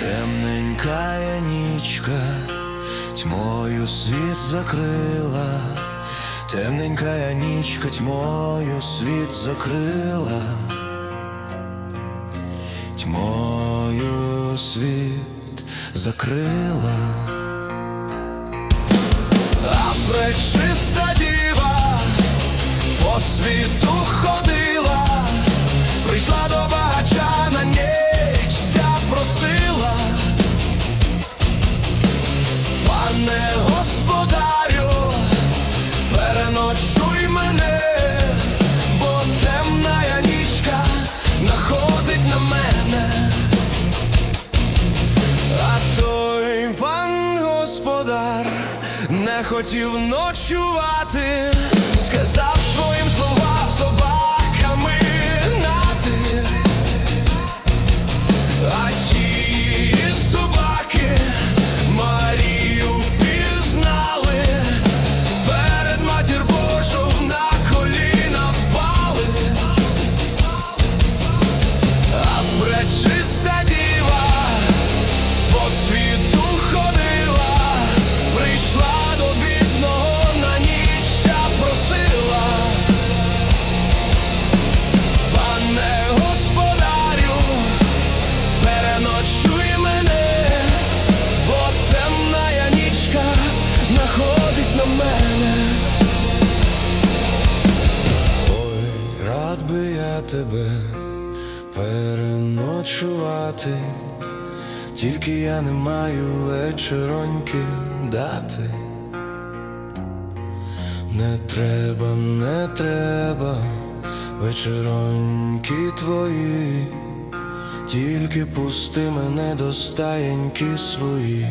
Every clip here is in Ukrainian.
Темненька нічка тьмою світ закрила, темненька нічка тьмою світ закрила, тьмою світ закрила, а пречиста діва по світу хотів ночувати, тебе переночувати, тільки я не маю вечероньки дати. Не треба, не треба вечероньки твої, тільки пусти мене до стаєньки свої.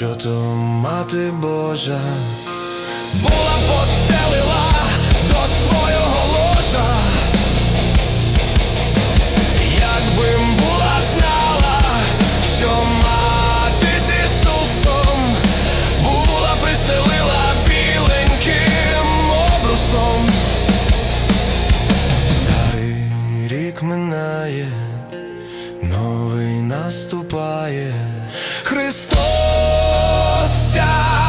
Що то мати Божа, була постелила до свого ложа. Якби була знала, що мати з Ісусом була пристелила біленьким обрусом. Старий рік минає, новий наступає. Христос doce.